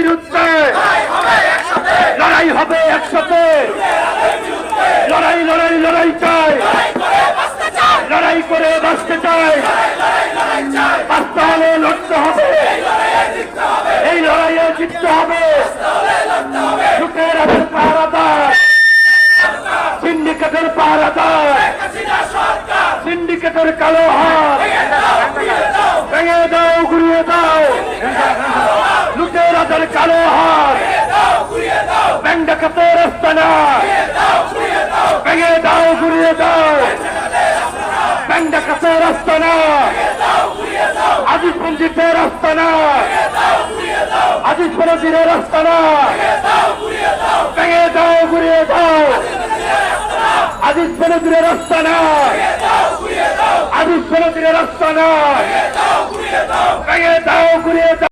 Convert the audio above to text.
বিরুদ্ধে। লড়াই হবে একসাথে। লড়াই লড়াই লড়াই চাই। লড়াই করে বাঁচতে চাই। বাঁচতে হলে লড়তে হবে। এই লড়াইয়ে জিততে হবে। লুটের হাতের পাহারাদার। সিন্ডিকেটের পাহারাদার। সিন্ডিকেটের কালো হাত ভেঙে দাও ঘুরিয়ে দাও লুটের হাতের কালো হাত ব্যাং ডাকাতে রাস্তা না। ভেঙে দাও, ঘুরিয়ে দাও। ব্যাং ডাকাতে রাস্তা না। আজিজ পঞ্জিতের রাস্তা না। আজিজ পরজিরের রাস্তা না। ভেঙে দাও, ঘুরিয়ে দাও। আজিজ পরজিরের রাস্তা না। আজিজ না। ভেঙে দাও, ঘুরিয়ে দাও।